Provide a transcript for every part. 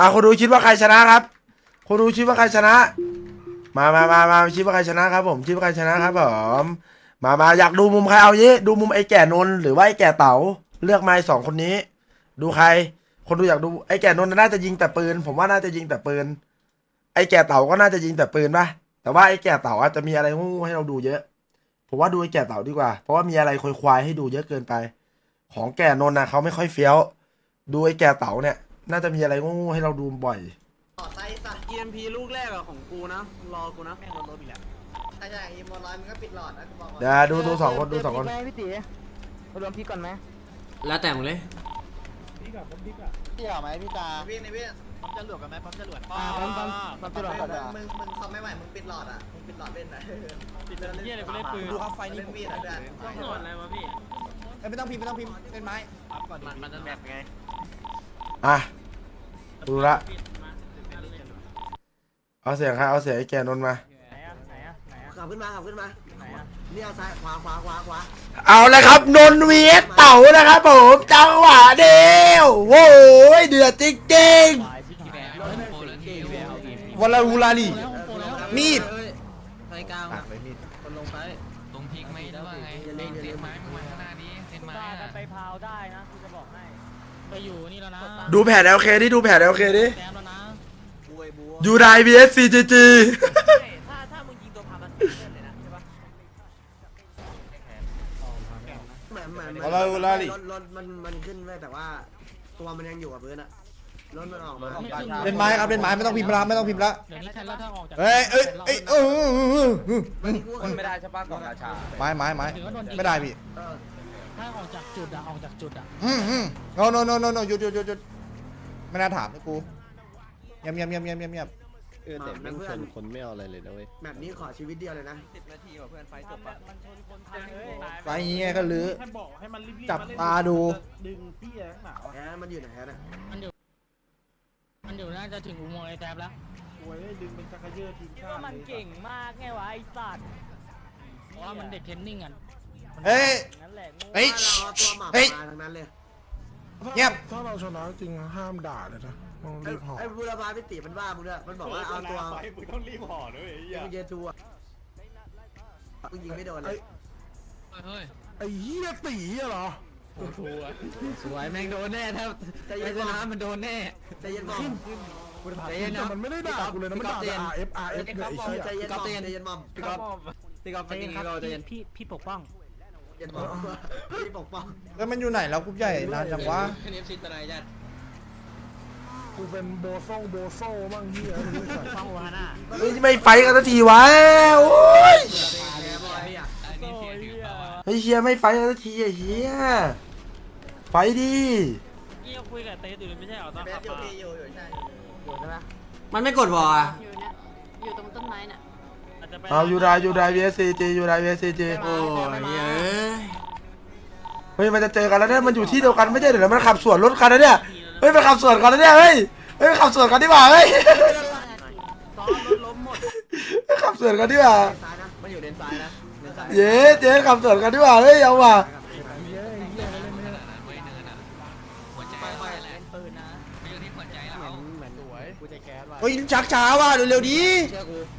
อะคนดูคิดว่าใครชนะครับ คนดูคิดว่าใครชนะ มามามามาคิดว่าใครชนะครับ ผมคิดว่าใครชนะครับผมมามาอยากดูมุมใครเอายี่ดูมุมไอ้แก่นนหรือว่าไอ้แก่เต๋าเลือกมาไอ้สองคนนี้ ดูใคร คนดูอยากดูไอ้แก่นนน่าจะยิงแต่ปืน ผมว่าน่าจะยิงแต่ปืน ไอ้แก่เต๋าก็น่าจะยิงแต่ปืนปะแต่ว่าไอ้แก่เต๋าอาจจะมีอะไรงูๆให้เราดูเยอะ ผมว่าดูไอ้แก่เต๋าดีกว่า เพราะว่ามีอะไรคอยควายให้ดูเยอะเกินไป ของแก่นนนะเขาไม่ค่อยเฟี้ยว ดูไอ้แก่เต๋าเนี่ย น่าจะมีอะไรงูๆให้เราดูบ่อย ต่อไซส์สัตว์ EMP ลูกแรกอะของกูนะรอกูนะแม่งรถรถอีกแล้วถ้าจะอีโมร้อยมันก็ปิดหลอดนะกูบอกก่อนเดี๋ยวดูดูสองคนดูสองคนไหมพี่ตีมารวมพี่ก่อนไหมแล้วแต่มึงเลย พี่เหรอไหมพี่ตาพี่ในพี่ปั๊มจรวดกันไหมปั๊มจรวดอ่าปั๊มปั๊มปั๊มตลอดมึก่อนงมึงมึงคอมไม่ไหวมึงปิดหลอดอะมึงปิดหลอดเล่นนะปิดเป็นเหี้ยอะไรกูเล่นปืนดูครับไฟนี่มีดอะเพื่อนต้องหนวดอะไรวะพี่ไม่ต้องพิมพ์ไม่ต้องพิมพ์เป็นไม้ปั๊บก่อนมันมันจะแบบไงอะ ดูละปิดมาถึงนั่นเลยเอาเสียงใครเอาเสียงไอ้แก่นนท์มาไหนอะไหนอะไหนอะขับขึ้นมาขับขึ้นมาไหนอะนี่เอาซ้ายขวาขวาขวาขวาเอาละครับ นนท์วีเอสเต๋านะครับผมจังหวะเดียวโว้ยเดือดจริงวลาวูลาลี มีด ไฟกลางคนลงไปตรงพลิกไม่ได้ว่าไงเล่นเซนไม้มึงมาข้างหน้านี้เซนไม้ได้อะ ไปพาวได้นะกูจะบอกให้ ไปอยู่นี่แล้วนะๆดูแผน LK ดิ ดูแผน LK ดิ แซมแล้วนะบวยบัวยูได vs CGG ถ้าถ้ามึงยิงตัวพามันเล่นเลยนะใช่ปะเหมือนเหมือนวลาวูลาลีรถรถมันมันขึ้นไว้แต่ว่า ตัวมันยังอยู่กับพื้นอะรถมันออกมาเป็นไม้ครับเป็นไม้ไม่ต้องพิมพ์ละไม่ต้องพิมพ์ละเดี๋ยวนี้แค่แล้วถ้าออกจากเฮ้ยเอ้ยเอ้ยเออมันกูมันไม่ได้ใช่ปะกล่องราชาไม้ไม้ไม้ไม่ได้พี่ เออ ถ้าออกจากจุดอะออกจากจุดอะอืมอืมโนโนโนโนโนหยุดหยุดหยุดหยุดไม่น่าถามนะกูเงียบเงียบเงียบเงียบเงียบเงียบเออแต่แม่งชนคนไม่เอาอะไรเลยนะเว้ยแบบนี้ขอชีวิตเดียวเลยนะ สิบนาทีว่ะเพื่อนไฟจบปะมันชนคนตายเลยไฟเงี้ยก็ลือให้บอกให้มันรีบๆจับมเล่นตาดู ดึงพี่แองหนาวแอนมันอยู่ไหนนะมันอยู่ มันอยู่น่าจะถึงอุโมงค์ไอ้แทบแล้ว โอ้ยดึงเป็นจักรเยอร์ทีมชาติมันเก่งมากไงวะไอ้สัตว์เพราะว่ามันเด็กเทรนนิ่งอะ เฮ้ย นั่นแหละเฮ้ย เราเอาตัวหมาเฮ้ย มาทั้งนั้นเลยเงียบ ถ้าเราชนะจริงห้ามด่าเลยนะต้องไอ้รีบห่อไอ้บุรพาพิติมันว่ามึงด้วยมันบอกว่าเอาตัวมึงต้องรีบห่อด้วยไอ้เหี้ยมึงเยทูอะกูยิงไม่โดนเลยเฮ้ยไอ้เหี้ยตีอะเหรอสวยแม่งโดนแน่ถ้าใจเย็นชบอนะมมันโดนแน่ใจเย็นบอมใจเย็นแต่นะ มันไม่ได้ด่ากูเลยนะมันด่าแต่ R F R F เนี่ยไอ้เหี้ยใจเย็นบอมใจเย็นบอมพี่ก๊อฟพี่ก๊อฟเป็นยังไงเราใจเย็นพี่พี่ปกป้อง ใจเย็นบอมพี่ปกป้องแล้วมันอยู่ไหนแล้วกรุ๊ปใหญ่นานจังวะแค่นี้ซิตอะไรจัดกูเป็นโบโซ่โบโซ่บ้างเหี้ยไม่รู้สักป้องวาน่าเฮ้ยไม่ไฟกันสักทีวะโอ้ยแกบอยพี่อะอันนี้เสียถือเปล่าวะเฮ้ยเฮียไม่ไฟกันสักทีไอ้เฮียไฟดีนี่ก็คุยกับเต้อยู่ไม่ใช่เหรอตอนเบขัสบอยู่มาพี่อยู่อยู่ใช่อยู่ใช่ไหมมันไม่กดวอลอะอยู่เนี่ยอยู่ตรงต้นไม้น่ะอาจจะไป เอายูไดยูได vs CG ยูได vs CG โอ้ยเอ้ยเฮ้ยมันจะเจอกันแล้วเนี่ยมันอยู่ที่เดียวกันไม่ใช่เหรอมันขับสวนรถกันนะเนี่ยเฮ้ยมันขับสวนกันนะเนี่ยเฮ้ยเฮ้ยมันขับสวนกันดีกว่าเฮ้ยซ้อนรถล้มหมดขับสวนกันดีกว่าซ้ายนะมันอยู่เลนซ้ายนะเลนซ้ายเย้เจ๊ขับสวนกันดีกว่าเฮ้ยเอาว่ะหัวใจเราแหละปืนนะไม่อยู่ที่หัวใจเราเหมือนสวยกูจะแคสว่ะเฮ้ยชักช้าว่ะเร็วๆดีเชื่อกูแกเวลาพูดถึง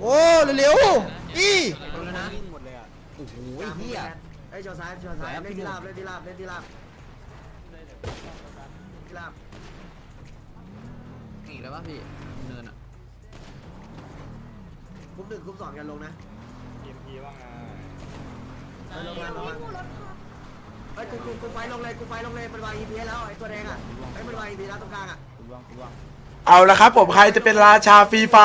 โอ้เร็วๆอีวิ่งหมดเลยอะโอ้โหไอ้เฮียไอ้ชอซ้ายชอซ้ายเล่นที่ลาบเล่นที่ลาบเล่นที่ลาบที่ลาบหนีแล้วป่ะพี่เนินอะกรุ๊ปหนึ่งกรุ๊ปสองอย่าลงนะทีมพีว่าไงไปลงมาลงมาเฮ้ยกูกูกูไฟลงเลยกูไฟลงเลยมันวาง EP แล้วไอ้ตัวแดงอะไอ้มันวาง EP แล้วตรงกลางอะเอาละครับผมใครจะเป็นราชาฟรีไฟ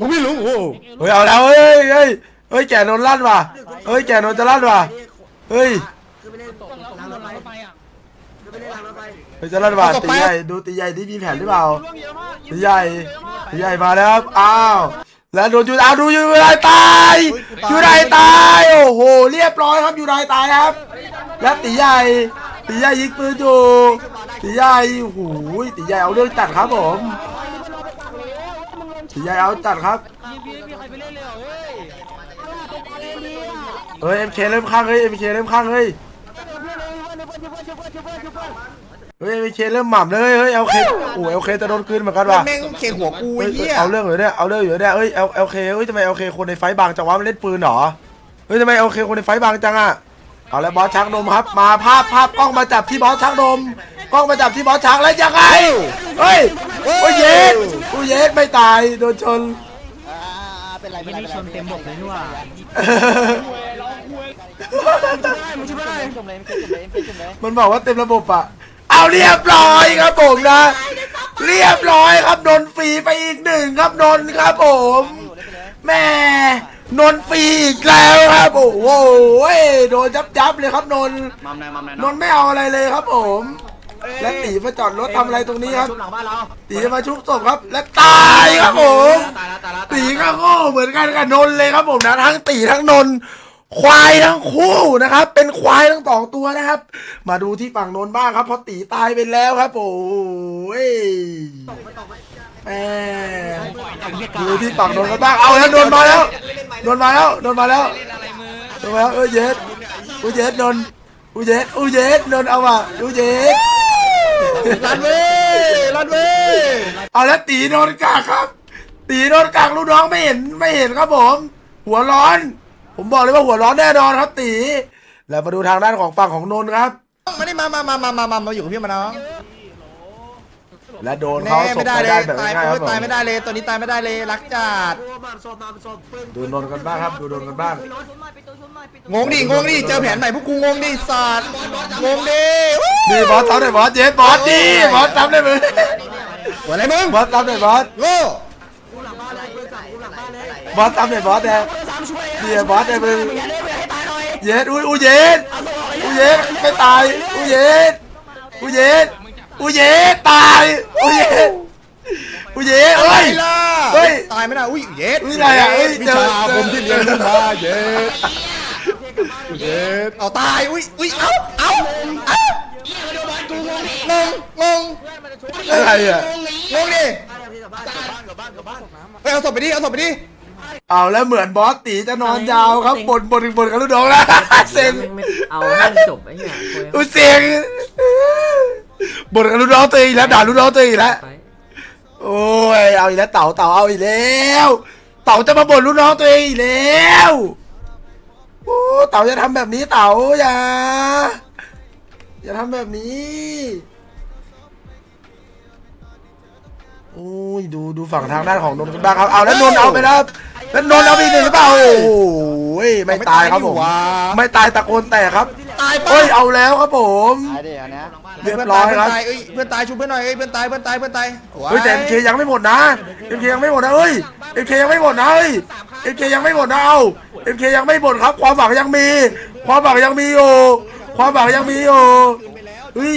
ร์ไฟอะผมไม่รู้โอ้เฮ้ยเอาแล้วเฮ้ยเฮ้ยเฮ้ยแกนนท์ลั่นว่ะเฮ้ยแกนนท์จะลั่นว่ะเฮ้ยคือไปเล่นตกแล้วรางรถไฟไปอะคือไปเล่นรางรถไฟเฮ้ยจะลั่นว่ะตีใหญ่ดูตีใหญ่ที่มีแผนหรือเปล่าตีใหญ่ตีใหญ่มาแล้วครับอ้าวแล้วโดนยูเอาดูยูไรตายยูไรตายโอ้โหเรียบร้อยครับยูไรตายครับ แล้วตีใหญ่ตีใหญ่ยิงปืนอยู่ตีใหญ่โอ้โหตีใหญ่เอาเรื่องจัดครับผม ตีใหญ่เอาจัดครับพี่พี่พี่ใครไปเล่นเลยเหรอเฮ้ยเฮ้ยเอ็มเคเริ่มข้างเฮ้ยเอ็มเคเริ่มข้างเฮ้ยเฮ้ยไม่เคเริ่มหม่ำเลยเฮ้ยเอลเคโอ้เอลเคจะโดนคืนเหมือนกันว่ะแม่งเข่งหัวกูเฮ้ไอ้ยเหี้ยเอาเรื่องอยู่เนี่ยเอาเรื่องอยู่เนี่ยเฮ้ยเอลเอลเคเฮ้ยทำไมเอลเคคนในไฟบางจังวะมันเล่นปืนเหรอเฮ้ยทำไมเอลเคคนในไฟบางจังอะเอาแล้วบอสช้างนมครับ มาภาพภาพกล้องมาจับที่บอสช้างนม กล้องมาจับที่บอสช้างแล้วยังไงเฮ้ยโอ้ยเย็ดโอ้ยเย็ดไม่ตายโดนชนเป็นไรไม่ได้ชนเต็มบกเลยนี่หว่ามันบอกว่าเต็มระบบอะ เอาเรียบร้อยครับผมนะ เรียบร้อยครับนนฟรีไปอีกหนึ่งครับนนครับผมแม่นนฟรีอีกแล้วครับโอ้โหโดนจับจับๆเลยครับนนนนไม่เอาอะไรเลยครับผม และตีมาจอดรถทำอะไรตรงนี้ครับชุบหลังบ้านเราตีจะมาชุบศพครับ และตายครับผมตายแล้วตายแล้วตีก็โง่เหมือนกันกับนนท์เลยครับผมนะทั้งตีทั้งนนท์ควายทั้งคู่นะครับ เป็นควายทั้งสองตัวนะครับ มาดูที่ฝั่งนนท์บ้างครับเพราะตีตายไปแล้วครับโอ้ยแหมดูที่ฝั่งนนท์กันบ้างเอาแล้วนนท์มาแล้วนนท์มาแล้วนนท์มาแล้วนนท์มาแล้วเออเย็ดอูเย็ดนนท์อูเย็ดอูเย็ดนนท์เอาว่ะอูเย็ด รันเว้ยรันเว้ยเอาแล้วตีโดนกากครับ ตีโดนกากลูกน้องไม่เห็นไม่เห็นครับผม หัวร้อน ผมบอกเลยว่าหัวร้อนแน่นอนครับตี แล้วมาดูทางด้านของฝั่งของนนท์ครับ มาดิมามามามามามามาอยู่กับพี่มาน้อง และโดนแน่เขาส่ไม่งได้ไปเลได้ยแบบตายง่ายๆครับผตายมไม่ได้เลยตัวนี้ตายไม่ได้เลยรักจัดโอ้มาศพมาศพปืนดูนนท์กันบ้างครับ ดูนนท์กันบ้าง งงดิงงดิเจอแผนใหม่พวกกูงงดิสัตว์งงดิวู้นี่บอสทำได้บอสเย็ดบอสดีบอสทำได้มึงหัวอะไรมึงบอสทำได้บอสโง่กูหลังบ้านเลยปืนสั่งกูหลังบ้านเลยบอสทำได้บอสแดงนี่บอสได้มึงเย็ดอุ้ยอุ้ยเย็ดอุ้ยเย็ดไม่ตายอุ้ยเย็ดอุ้ยเย็ด อุ้ยเย็ดตายอุ้ยเย็ดอุ้ยเย็ดอะเฮ้ไรยล่ะเฮ้ยตายไม่ได้อุ้ยเย็ดอุ้ยอะไรอะเอ้ยวิเจอชาผมที่เรียนรู้มาเย็ดเย็ดเอาตายอุ้ยอุ้ยเอ้าเอ้าเอ้างงงงอะไรอะงงดิบ้านที่กลับบ้านกลับบ้านกลับบ้านกลับบ้านเฮ้ยเอาศพไปดิเอาศพไปดิเอาแล้วเหมือนบอสตีจะนอนยาวครับบนบนบนกับลูกน้องแล้วเซ็งเอาให้จบไอ้เหี้ยอุ้ยเซ็ง บนกับลูกน้องตัวเองอีกแล้วด่าลูกน้องตัวเองอีกแล้วโอ้ย เอาอีกแล้วเต่าเต่าเอาอีกแล้ว เต่าจะมาบ่นลูกน้องตัวเองอีกแล้วโอ้เต่าจะทำแบบนี้เต่าอย่าอย่าทำแบบนี้โอ้ยดูดูฝั่งทางด้านของนนท์กันบ้างครับเอาแล้วนนท์เอาไปแล้วครับแล้วนนท์เอาไปอีกหนึ่งหรือเปล่าโอ้ยไม่ตายครับผมว้าไม่ตายตะโกนแตกครับตายปะเฮ้ยเอาแล้วครับผมไอเดียเนี้ย เรียบร้อยครับเพื่อนตายเอ้ยเพื่อนตายชูเพื่อนหน่อยเอ้ยเพื่อนตายเพื่อนตายเพื่อนตายเฮ้ยแต่เอ็มเคยังไม่หมดนะเอ็มเคยังไม่หมดนะเฮ้ยเอ็มเคยังไม่หมดนะเฮ้ยเอ็มเคยังไม่หมดนะเอาเอ็มเคยังไม่หมดครับ ความหวังยังมี ความหวังยังมีอยู่ความหวังยังมีอยู่เฮ้ย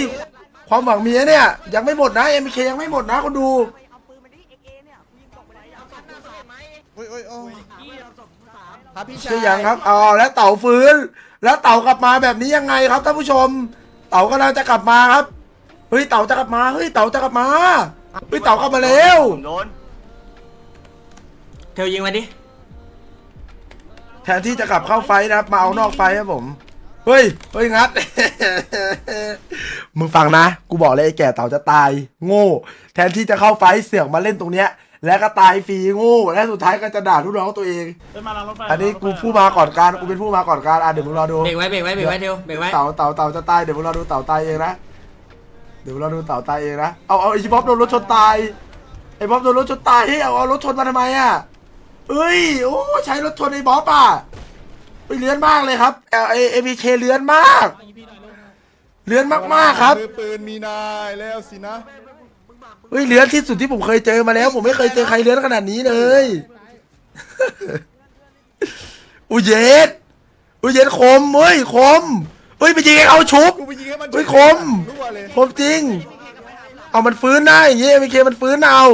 ความหวังมีนะเนี่ยยังไม่หมดนะเอ็มเคยังไม่หมดนะคนดู โอ้ยโอ้ยโอ้ยครับพี่ชาย เชื่อยังครับเอาแล้วเต่าฟื้น แล้วเต่ากลับมาแบบนี้ยังไงครับท่านผู้ชม เต่ากำลังจะกลับมาครับ เฮ้ยเต่าจะกลับมาเฮ้ยเต่าจะกลับมาเฮ้ยเต่ากลับมาแล้วเทลยิงมาดิ แทนที่จะกลับเข้าไฟท์นะครับมาเอานอกไฟท์ครับผม เฮ้ยเฮ้ยงัด มึงฟังนะ กูบอกเลยไอ้แก่เต่าจะตาย โง่ แทนที่จะเข้าไฟท์เสือกมาเล่นตรงเนี้ย แล้วก็ตายฟรีโง่และสุดท้ายก็จะด่าลูกน้องตัวเองอันนี้กูผู้มาก่อนการกูเป็นผู้มาก่อนการอะเดี๋ยวมึงรอดูเบรกไว้เบรกไว้เบรกไว้เทลเบรกไว้เต่าเต่าเต่าจะตายเดี๋ยวมึงรอดูเต่าตายเองนะเดี๋ยวมึงรอดูเต่าตายเองนะเอาเอาไอ้บ๊อบโดนรถชนตายไอ้บ๊อบโดนรถชนตายเฮ้ยเอาเอารถชนมาทำไมอะเอ้ยโอ้ใช้รถชนไอ้บ๊อบอะไปเลื้อนมากเลยครับเอเอเอพีเคเลื้อนมาก เลื้อนมากๆครับ มือปืนมีนายแล้วสินะ เฮ้ยเลื้อนที่สุดที่ผมเคยเจอมาแล้ว ผมไม่เคยเจอใครเลื้อนขนาดนี้เลยอุยเย็ดอุยเย็ดคมเฮ้ยคมเฮ้ยไปยิงให้เขาชุบ กูไปยิงให้มันเฮ้ยคม รั่วเลยคมจริง เอามันฟื้นได้อย่างงี้เอพีเคมันฟื้นเอา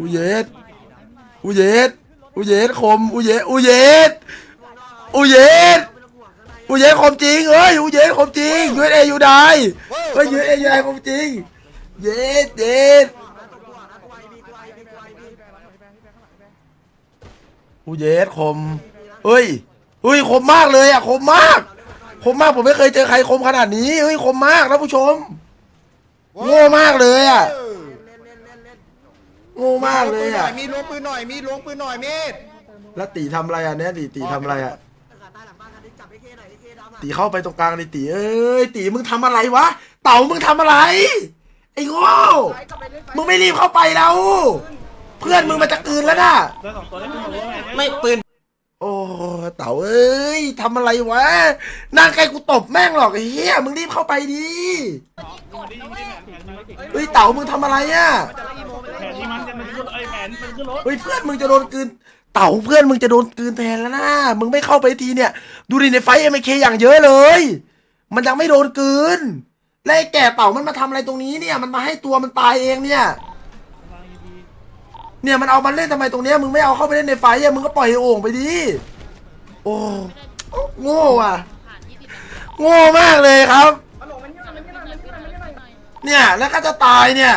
อุยเย็ดอุยเย็ดอุยเย็ดคมอุยเย็ดอุยเย็ดอุยเย็ดอุยเย็ดคมจริงเฮ้ยอุยเย็ดคมจริงยูเอสเอยูได้เฮ้ยยูเอสเอยูได้คมจริง เย็ดเย็ดอุยเย็ดคมเฮ้ยเฮ้ยคมมากเลยอะคมมาก คมมากผมไม่เคยเจอใครคมขนาดนี้เฮ้ยคมมากนะผู้ชมโง่มากเลยอะเล่นเล่นเล่นเล่นโง่มากเลยอะมีล้วงปืนหน่อยมีล้วงปืนหน่อยมีดแล้วตีทำอะไรอะเนี่ยตีตีทำอะไรอะตีเข้าไปตรงกลางดิตีเอ้ยตีมึงทำอะไรวะ เต่ามึงทำอะไร อ้โง่ไปกลับไปเล่นไปมึงไม่รีบเข้าไปแล้วเพื่อนมึงมันจะกลืนแล้วน่ะไม่ปืน โอ้เต่าเอ้ยทำอะไรวะนั่งใกล้กูตบแม่งหรอกไอ้เหี้ยมึงรีบเข้าไปดิเฮ้ยเต่ามึงทำอะไรอะแผนที่มันจะมันขึ้นเอ้ยแผนมันขึ้นรถเฮ้ยเพื่อนมึงจะโดนกลืนเต่าเพื่อนมึงจะโดนกลืนแทนแล้วนะมึงไม่เข้าไปทีเนี่ย ดูดิในไฟเอ็มเคอย่างเยอะเลย มันยังไม่โดนกลืน แล้วไอ้แก่เต่ามันมาทำอะไรตรงนี้เนี่ย มันมาให้ตัวมันตายเองเนี่ย เนี่ยมันเอามันเล่นทำไมตรงเนี้ยมึงไม่เอาเข้าไปเล่นในไฟอะมึงก็ปล่อยไอ้โอ่งไปดิโอ้โง่อะผ่านยี่สิบโง่มากเลยครับ เนี่ยแล้วก็จะตายเนี่ย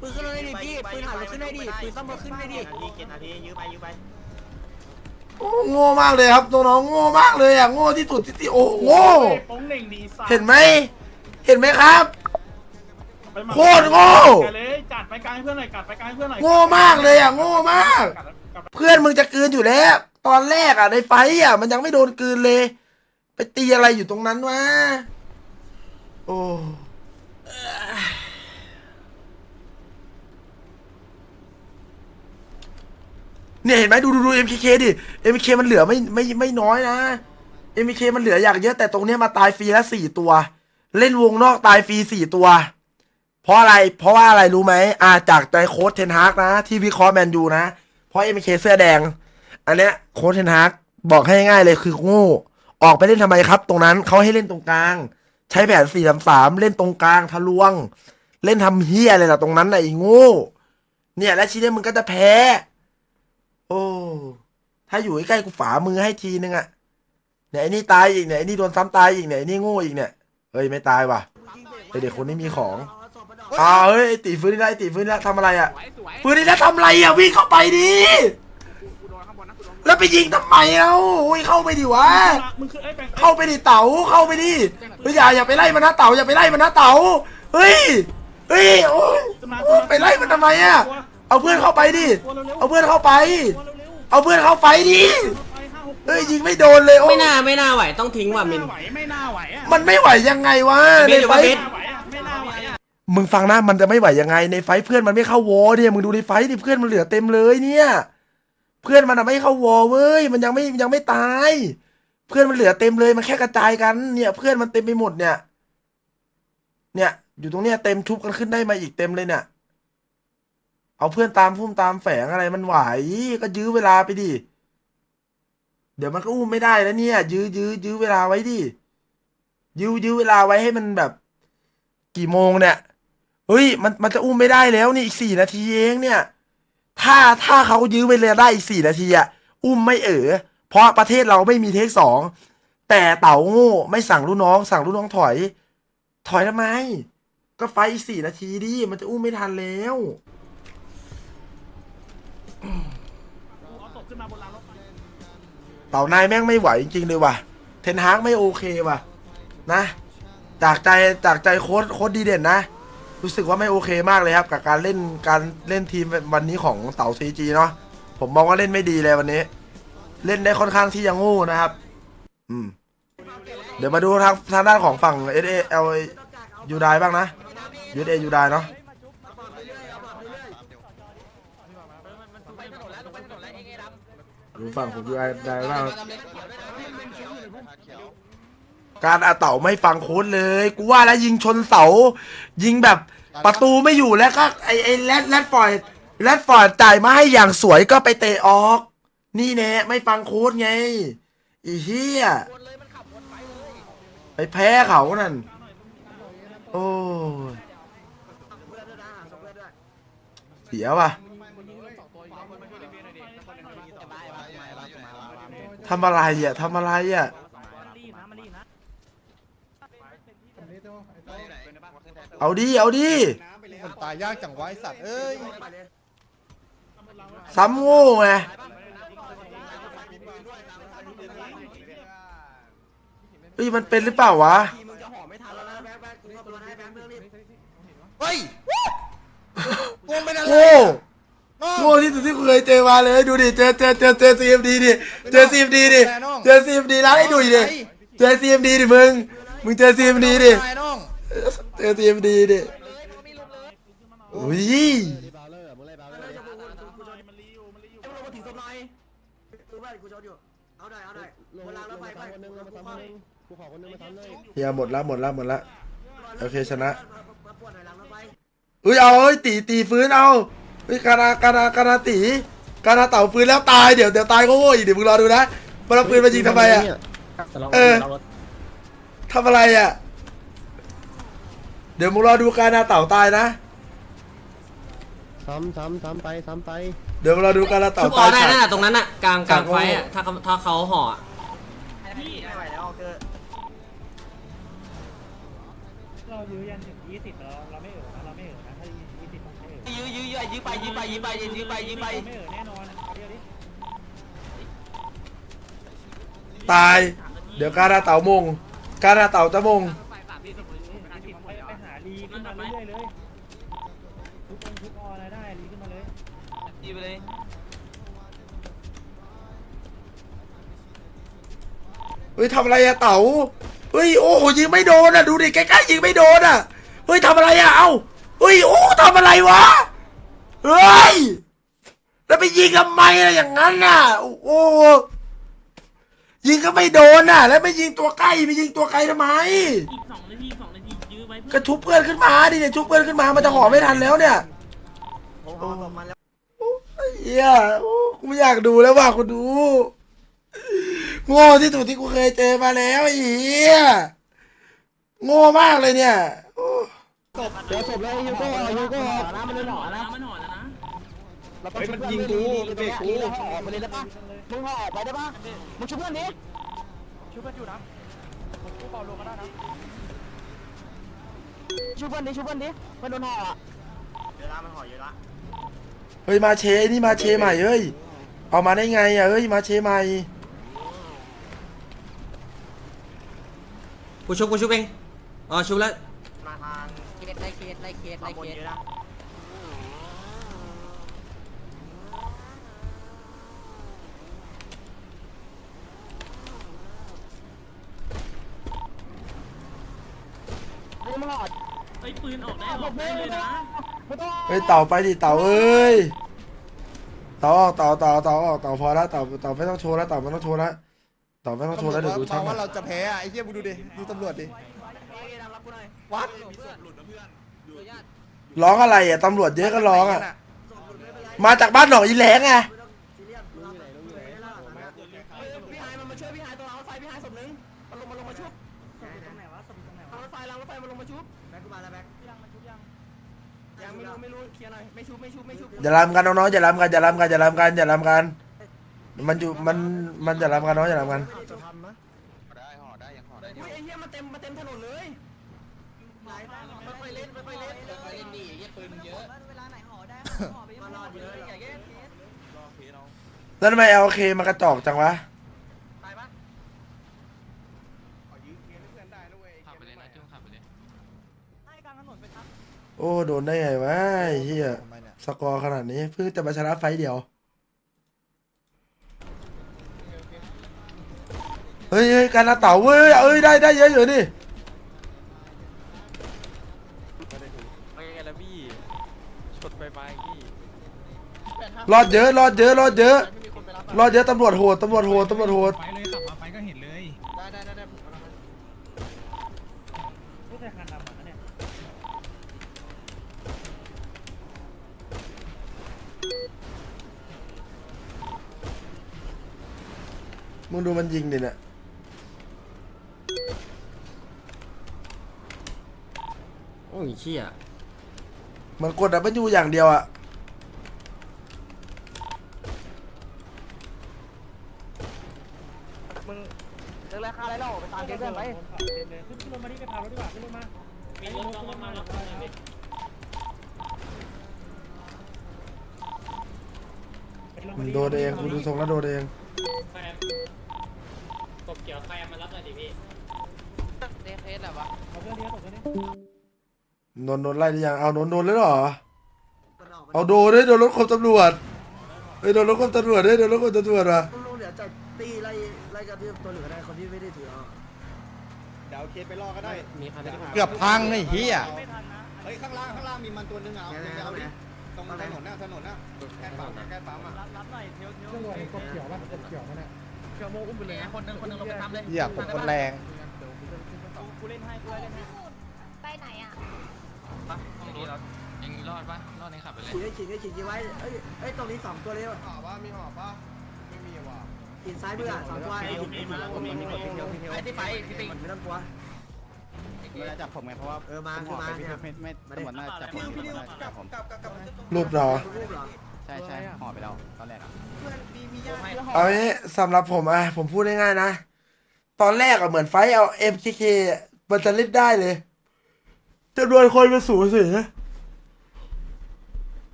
ปืนขึ้นเลยดิพี่ปืนหันรถขึ้นได้ดิปืนซ่อมรถขึ้นได้ดิโอ้โง่มากเลยครับน้องๆโง่มากเลยอะโง่ที่สุดที่ที่โอ้โง่โป้งเหน่งดีสัตว์เห็นไหม เห็นไหมครับ ไปมาโคตรโง่จัดเลยจัดไปกลางให้เพื่อนหน่อยกัดไปกลางให้เพื่อนหน่อยโง่มากเลยอะโง่มาก กัดกัดเพื่อนมึงจะกลืนอยู่แล้ว ตอนแรกอะในไฟท์อะ มันยังไม่โดนกลืนเลย ไปตีอะไรอยู่ตรงนั้นวะโอ้เนี่ยเห็นไหมดูดูดู MKK ดิ MKK มันเหลือไม่ไม่ไม่น้อยนะ MKK มันเหลืออย่างเยอะแต่ตรงเนี้ยมาตายฟรีละสี่ตัว เล่นวงนอกตายฟรีสี่ตัว เพราะอะไร เพราะว่าอะไรรู้ไหมอ่าจากใจโค้ชเทนฮากนะ ที่วิเคราะห์แมนยูนะ เพราะ MK เคเสื้อแดง อันเนี้ยโค้ชเทนฮากบอกให้ง่ายเลยคือโง่ออกไปเล่นทำไมครับ ตรงนั้นเขาให้เล่นตรงกลาง ใช้แผนสี่สามสามเล่นตรงกลางทะลวง เล่นทำเฮียอะไรล่ะตรงนั้นน่ะไอ้โง่เนี่ยและชีเนี้ยมึงก็จะแพ้ โอ้ถ้าอยู่ใกล้กูฝามือให้ทีนึงอะเนี่ยไอ้นี่ตายอีกเนี่ยไอ้นี่โดนซ้ำตายอีกเนี่ยไอ้นี่โง่อีกเนี่ย เฮ้ยไม่ตายว่ะไอเด็กคนนี้มีของอ้าวเฮ้ยไอ้ตีฟื้นนี่ได้ไอ้ตีฟื้นนี่ได้ทำอะไรอะฟื้นนี่ได้ทำอะไรอะวิ่งเข้าไปดิแล้วไปยิงทำไมเอ้าโอ้ยเข้าไปดิวะมึงคือไอ้แปลงเข้าไปดิเต๋าเข้าไปดิเฮ้ยอย่าอย่าไปไล่มันนะเต๋าอย่าไปไล่มันนะเต๋าเฮ้ยเฮ้ยโอ้ยโอ้ยไปไล่มันทำไมอะเอาเพื่อนเข้าไปดิเอาเพื่อนเข้าไป เอาเพื่อนเข้าไปดิ เฮ้ยยิงไม่โดนเลยโอ้ไม่น่าไม่น่าไหวต้องทิ้งว่ะมิน ไหวไม่น่าไหวอะมันไม่ไหวยังไงวะเบในสอยู่ไฟปะเบสไม่น่าไหวอะไม่น่าไหวอะมึงฟังนะมันจะไม่ไหวยังไงในไฟท์เพื่อนมันไม่เข้าวอเนี่ยมึงดูในไฟท์ดิเพื่อนมันเหลือเต็มเลยเนี่ย เพื่อนมันอะไม่เข้าวอเว้ยมันยังไม่ยังไม่ตาย เพื่อนมันเหลือเต็มเลยมันแค่กระจายกันเนี่ย เพื่อนมันเต็มไปหมดเนี่ย เนี่ย อยู่ตรงเนี้ยเต็มชุบกันขึ้นได้มาอีกเต็มเลยเนี่ย เอาเพื่อนตามพุ่มตามแฝงอะไรมันไหวก็ยื้อเวลาไปดิเดี๋ยวมันก็อุ้มไม่ได้แล้วเนี่ย ยื้อยื้อยื้อเวลาไว้ดิยื้อยื้อเวลาไว้ให้มันแบบ กี่โมงเนี่ยเฮ้ย มันมันจะอุ้มไม่ได้แล้วนี่อีกสี่นาทีเองเนี่ย ถ้าถ้าเขายื้อเวลาได้อีกสี่นาทีอะอุ้มไม่เออเพราะประเทศเราไม่มีเทคสองแต่เต่าโง่ไม่สั่งลูกน้อง สั่งลูกน้องถอย ถอยทำไม ก็ไฟสี่นาทีดิมันจะอุ้มไม่ทันแล้ว เต่านายแม่งไม่ไหวจริงๆเลยว่ะ เทนฮากไม่โอเคว่ะ นะ จากใจจากใจโค้ดโค้ดดีเด่นนะ รู้สึกว่าไม่โอเคมากเลยครับ กับการเล่นการเล่นทีมวันนี้ของเต่าซีจีเนาะผมมองว่าเล่นไม่ดีเลยวันนี้ เล่นได้ค่อนข้างที่ยังงูนะครับ อืม เดี๋ยวมาดูทางทางด้านของฝั่ง S A L ยูไดบ้างนะยูเอยูไดเนาะ ดูฝั่งของยูไดบ้างการอาเต่าไม่ฟังโค้ดเลย กูว่าแล้วยิงชนเสา ยิงแบบประตูไม่อยู่แล้วก็ไอไอแรดแรดฟอร์ดแรดฟอร์ดจ่ายมาให้อย่างสวยก็ไปเตะออก นี่แน่ไม่ฟังโค้ดไงอีเหี้ยไปแพ้เขานั่น โอ้ยเสียว่ะ ทำอะไรอะทำอะไรอะรีบนะมันรีบนะเอาดิเอาดิมันตายยากจังวะไอ้สัตว์เอ้ยซ้ำโง่ไงมเฮ้ยมันเป็นหรือเปล่าวะทีมึงจะห่อไม่ทันแล้วนะแบ๊กแบ๊กกูก็ตัวให้แบ๊กเรื่องรีบเฮ้ยงงเป็นอะไรโง่น้อง โง่ที่สุดที่กูเคยเจอมาเลยดูดิเจอเจอเจอเจอซีเอ็มดีดิเจอซีเอ็มดีดิเจอซีเอ็มดีร้านไอ้ดุยดิเจอซีเอ็มดีดิมึงมึงเจอซีเอ็มดีดิไอ้น้องเจอซีเอ็มดีดิอุ้ยดีบาวเลอร์มึงไล่บาวเลอร์จะกูกูกูชนมันรีอยู่มันรีอยู่ลงมาถึงสมนายกูว่ากูชนอยู่เอาหน่อยเอาหน่อยลงเวลาลเรางไปมาไปซ้ำคนนึงลงมาซ้ำคนนึงกูขอคนนึงมาซ้ำเลยเฮียหมดละหมดละหมดละโอเคชนะมาปวดหน่อยหลังเราไปเอ้ยเอาเอ้ยตีตีฟื้นเอา เฮ้ยกานาการนากานาตีกานาเต่าฟื้นแล้วตายเดี๋ยวเดี๋ยวตายก็โง่อีกเดี๋ยวมึงรอดูนะมันเอาปืนมายิงทำไมอะ เออ ทำอะไรอะ เดี๋ยวมึงรอดูการนาเต่าตายนะ ซ้ำซ้ำซ้ำไปซ้ำไปเดี๋ยวมึงรอดูการนาเต่าชุบอตาอยได้ฉากนั่นน่ะตรงนั้นน่ะกลางกลางฉากโง่ไฟอะถ้าเขาถ้าเขาห่ออะไม่ไหวแล้วเกิดเรายื้อยันถึงยี่สิบเรา ยื้อยื้อยื้อยื้อไปยื้อไปยื้อไปยื้อไปยื้อไปตาย เดี๋ยวการาเต่ามงการาเต่าจะมงไปไปหาลีขึ้นมาเรื่อยๆเลยทุกองทุกออะไรได้ลีขึ้นมาเลยยื้อไปเลยเฮ้ยทำอะไรอะเต่าเฮ้ยโอ้โหยิงไม่โดนอะดูดิใกล้ๆยิงไม่โดนอะเฮ้ยทำอะไรอะเอ้า เฮ้ยโอ้ทำอะไรวะ เฮ้ย แล้วไปยิงทำไมอะอย่างนั้นน่ะ โอ้โหยิงก็ไม่โดนน่ะ แล้วไปยิงตัวใกล้ไปยิงตัวไกลทำไม อีกสองนาทีสองนาทียื้อไว้เพื่อก็ชุบเพื่อนขึ้นมาดิเนี่ยชุบเพื่อนขึ้นมา มันจะห่อไม่ทันแล้วเนี่ยผมห่อศพมันแล้วไอ้เฮียโอ้กูไม่อยากดูแล้วว่ะคุณดู โง่ที่สุดที่กูเคยเจอมาแล้วไอ้เฮียโง่มากเลยเนี่ยโอ้ เดี๋ยวศพเลยยูโก้ยูโก้นะมันเลยหล่อนะมันห่อแล้วนะเฮ้ยมันยิงกูมันเบรกกูออกไปเลยได้ปะมึงห่อออกไปได้ปะมึงช่วยเพื่อนดิช่วยกันอยู่นะผมกูเป่าลงก็ได้นะช่วยเพื่อนดิช่วยเพื่อนดิไม่โดนห่ออะเดี๋ยวละมันห่อเยอะละเฮ้ยมาเชนี่มาเชใหม่เฮ้ยเอามาได้ไงอะเฮ้ยมาเชใหม่กูชุบกูชุบเองอ๋อชุบแล้วมาทางเคส ไล่เคสไล่เคสฝั่ไล่งบนเคสเยอะนะไม่ต้องห่อไอ้ปืนออกได้ออกได้เลยนะไม่ต้องเฮ้ยเต่าไปดิเต่าเอ้ยเต่าออกเต่าเต่าเต่าออกเต่าพอแล้วเต่าเต่าไม่ต้องโชว์แล้วเต่าไม่ต้องโชว์แล้วเต่าไม่ต้องโชว์แล้วเดี๋ยวดูบช่าอกงว่าเราจะแพ้อะไอ้เหี้ยมึงดูดิดูตำรวจดิวัด ร้องอะไรอะตำรวจเยอะก็ร้องอะ มาจากบ้านหนองอีแหลงไงซีเรียสเราไปเลยได้แล้วนะพี่ไฮมันมาช่วยพี่ไฮตัวเราไฟพี่ไฮศพนึงมันลงมาลงมาชุบตรงไหนวะสมตรงไหนทางวะรถไฟรางรถไฟมันลงมาชุบแบ็คกูมาแล้วแบ็คยังมันชุบยังยังไม่รู้ไม่รู้เคลียร์หน่อยไม่ชุบไม่ชุบไม่ชุบอย่าลำกันน้องๆอย่าลำกันอย่าลำกันอย่าลำกันอย่าลำกัน มันอยู่มันมันอย่าลำกันน้องอย่าลำกัน จะทำนะ อุ้ยไอ้เหี้ยมันเต็มมันเต็มถนนเลย ค่อยๆเล่นค่อยๆเล่น ไปเล่นดีเยอะปืนเยอะ เวลาไหนห่อได้ห่อไปยัง มารอดเยอะ ใหญ่แค่เคส แล้วทำไมเอลเคมันกระจอกจังวะขับไปเลยนะจุ้งขับไปเลยใต้กลางถนนไปทับโอ้ โดนได้ไงวะไอ้เฮียทำไมเนี่ยสกอร์ขนาดนี้เพิ่งจะมาชนะไฟต์เดียว เฮ้ยเฮ้ยการนาเต่าเว้ยเอ้ยได้ได้เยอะอยู่นี่ไปไงล่ะพี่ชนไปไม้พี่รอดเยอะรอดเยอะรอดเยอะ รอดเยอะตำรวจโหดตำรวจโหดตำรวจโหดไปเลยขับมาไปก็เห็นเลยไม่ใช่คันดำอะเนี่ยมึงดูมันยิงดิเนี่ยโอ้ยเชี่ยมันกดดับเบิลยูอย่างเดียวอะ มึงเจออะไรคาอะไรเล่าไปตามเคสเพื่อนไป เลย ขึ้นขึ้นรถมาดิไปพารถดีกว่าขึ้นรถมามีรถรถมาแล้วมึงโดนเองกูดูทรงแล้วโดนเองตบเกี่ยวใครมารับหน่อยดิพี่เดเคสแหละวะเอาเพื่อนนี้ตกเพื่อนนี้นนท์นนท์ไล่หรือยังเอานนท์โดนแล้วเหรอมันออกเอาโดนเลยโดนรถควบตำรวจเฮ้ยโดนรถควบตำรวจเฮ้ยโดนรถควบตำรวจว่ะลุงเดี๋ยวจะตีไล่ไล่กระทืบตัวเหลือได้คนที่ไม่ได้ถือเอาเดี๋ยวเคสไปรอก็ได้มีใครได้เกือบพังไอ้เหี้ยไม่ทันนะเฮ้ยข้างล่างข้างล่างมีมันตัวนึงเอาแค่ไหนเอาเอาไหนดิตรงถนนน่ะถนนน่ะแค่ปั๊มแค่ปั๊มอะรับรับหน่อยเทียวเทียวเรื่องอะไรกบเขียวป่ะกบเขียวป่ะเนี่ยเชียวโมอุ้มไปเลยคนนึงคนนึงลงไปทำเลยเหี้ยผมคนแรงกูเล่นให้กูเล่นให้ไปไหนอะปะอย่างนี้เราอย่างนี้รอดปะรอดในขับไปเลยฉีดให้ฉีดให้ฉีดไว้เอ้ยเอ้ยตรงนี้สองตัวเลยหอป่ะมีหอป่ะไม่มี ว่ะฉีดซ้ายมืออะสองตัวไอ้ฉีดไอ้ฉีดไอ้ที่ไปพี่ปิงไม่ต้องกลัวเวลาจับผมไงเพราะว่าเออมาคือมาเนี่ยไม่ไม่ตำรวจน่าจับผมจับผมรูปเหรอรูปเหรอใช่ใช่ห่อไปแล้วตอนแรกอะเอางี้สำหรับผมอะผมพูดง่ายๆนะ ตอนแรกอะเหมือนไฟท์เอา MKK มันจะเล่นได้เลยจำนวนคนมันสูสีนะ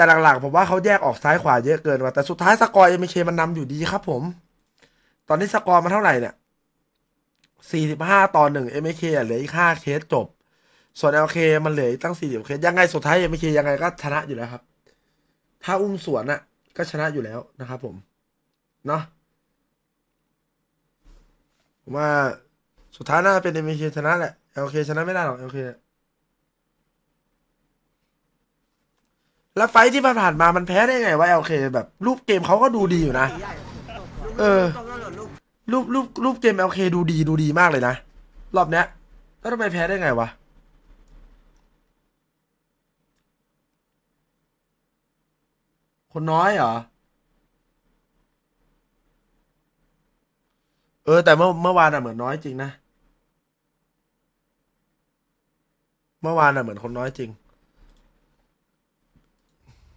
แต่หลังๆผมว่าเขาแยกออกซ้ายขวาเยอะเกินว่ะแต่สุดท้ายสกอร์ MKK มันนำอยู่ดีครับผม ตอนนี้สกอร์มันเท่าไหร่เนี่ย45ต่อหนึ่ง MKK อะเหลืออีก5เคสจบ ส่วน LK มันเหลือตั้ง40เคสยังไงสุดท้าย MKK ยังไงก็ชนะอยู่แล้วครับ ถ้าอุ้มสวนอะก็ชนะอยู่แล้วนะครับผม เนาะผมว่าสุดท้ายน่าจะเป็น MK ชนะแหละ LK ชนะไม่ได้หรอก LK แล้วไฟท์ที่ผ่านๆมามันแพ้ได้ไงวะ LK แบบรูปเกมเขาก็ดูดีอยู่นะ เออ รูปรูปรูปเกม LK ดูดีดูดีมากเลยนะ รอบเนี้ยแล้วทำไมแพ้ได้ไงวะคนน้อยเหรอ เออ แต่เมื่อเมื่อวานอะเหมือนน้อยจริงนะ เมื่อวานอะเหมือนคนน้อยจริง